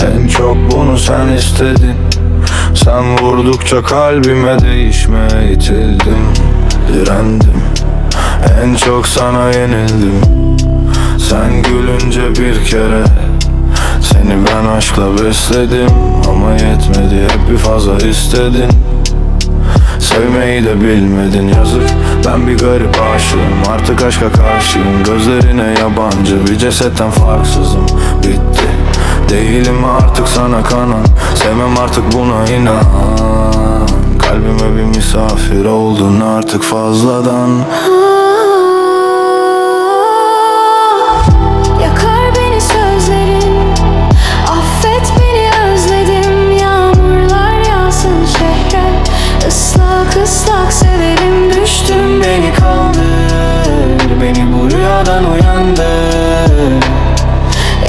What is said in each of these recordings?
En çok bunu sen istedin. Sen vurdukça kalbime değişme itildim. Direndim. En çok sana yenildim. Sen gülünce bir kere Seni ben aşkla besledim. Ama yetmedi hep bir fazla istedin. Sevmeyi de bilmedin yazık. Ben bir garip aşığım artık aşka karşıyım. Gözlerine yabancı bir cesetten farksızım. Bitti. Değilim artık sana kanan. Sevmem artık buna inan. Kalbime bir misafir oldun artık fazladan. Islak severim. Düştüm beni kaldır. Beni bu rüyadan uyandır.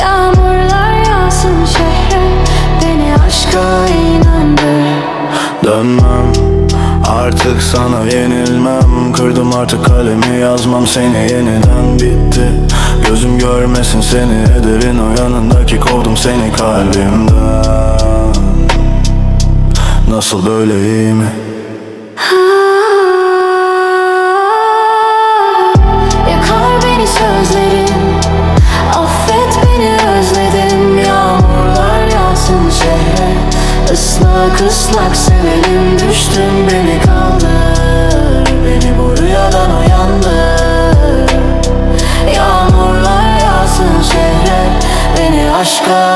Yağmurlar Dönmem. Artık sana yenilmem. Kırdım artık kalemi yazmam seni yeniden. Bitti. Gözüm görmesin seni. Ederin o yanındaki kovdum seni kalbimden. Nasıl böyle iyi mi? Islak ıslak severim Düştüm beni kaldır. Beni bu rüyadan uyandır. Yağmurlar yağsın şehre Beni aşka